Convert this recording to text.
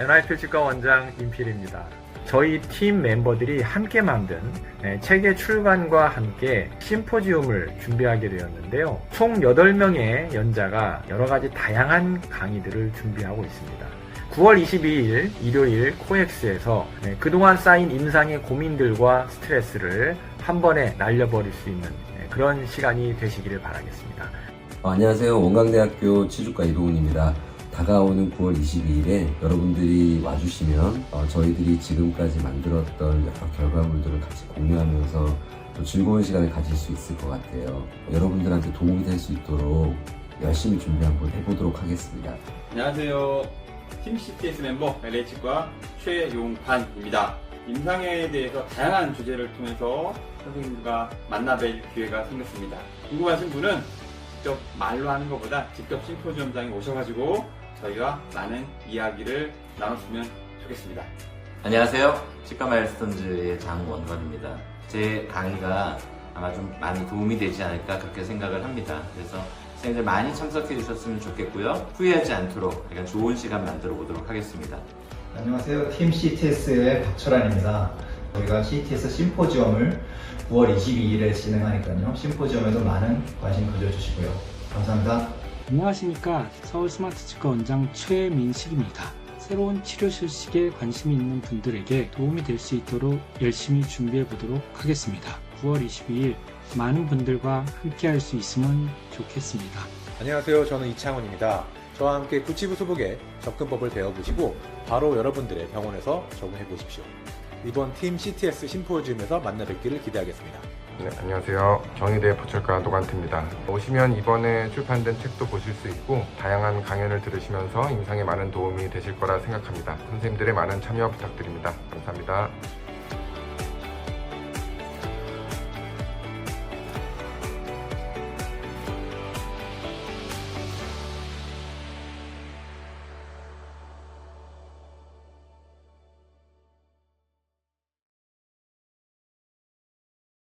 NIP 치과 원장 임필입니다. 저희 팀 멤버들이 함께 만든 네, 책의 출간과 함께 심포지움을 준비하게 되었는데요. 총 8명의 연자가 여러 가지 다양한 강의들을 준비하고 있습니다. 9월 22일 일요일 코엑스에서 네, 그동안 쌓인 임상의 고민들과 스트레스를 한 번에 날려버릴 수 있는 네, 그런 시간이 되시기를 바라겠습니다. 어, 안녕하세요. 원광대학교 치주과 이동훈입니다. 다가오는 9월 22일에 여러분들이 와주시면 어, 저희들이 지금까지 만들었던 여러 결과물들을 같이 공유하면서 또 즐거운 시간을 가질 수 있을 것 같아요. 여러분들한테 도움이 될 수 있도록 열심히 준비 한번 해보도록 하겠습니다. 안녕하세요. 팀 CTS 멤버 LH과 최용판입니다. 임상에 대해서 다양한 주제를 통해서 선생님과 만나뵐 기회가 생겼습니다. 궁금하신 분은 직접 말로 하는 것보다 직접 심포지엄장에 오셔가지고 저희와 많은 이야기를 나눴으면 좋겠습니다. 안녕하세요. 치과 마일스톤즈의 장원건입니다. 제 강의가 아마 좀 많이 도움이 되지 않을까 그렇게 생각을 합니다. 그래서 선생님들 많이 참석해 주셨으면 좋겠고요. 후회하지 않도록 약간 좋은 시간 만들어 보도록 하겠습니다. 안녕하세요. 팀 CTS의 박철환입니다. 저희가 CTS 심포지엄을 9월 22일에 진행하니까요. 심포지엄에도 많은 관심 가져주시고요. 감사합니다. 안녕하십니까 서울 스마트 치과 원장 최민식입니다. 새로운 치료 실식에 관심이 있는 분들에게 도움이 될 수 있도록 열심히 준비해 보도록 하겠습니다. 9월 22일 많은 분들과 함께 할 수 있으면 좋겠습니다. 안녕하세요. 저는 이창훈입니다. 저와 함께 구치부 수복의 접근법을 배워보시고 바로 여러분들의 병원에서 적용해 보십시오. 이번 팀 CTS 심포지움에서 만나 뵙기를 기대하겠습니다. 네, 안녕하세요. 정의대 보철과 노관트입니다. 오시면 이번에 출판된 책도 보실 수 있고 다양한 강연을 들으시면서 임상에 많은 도움이 되실 거라 생각합니다. 선생님들의 많은 참여 부탁드립니다. 감사합니다.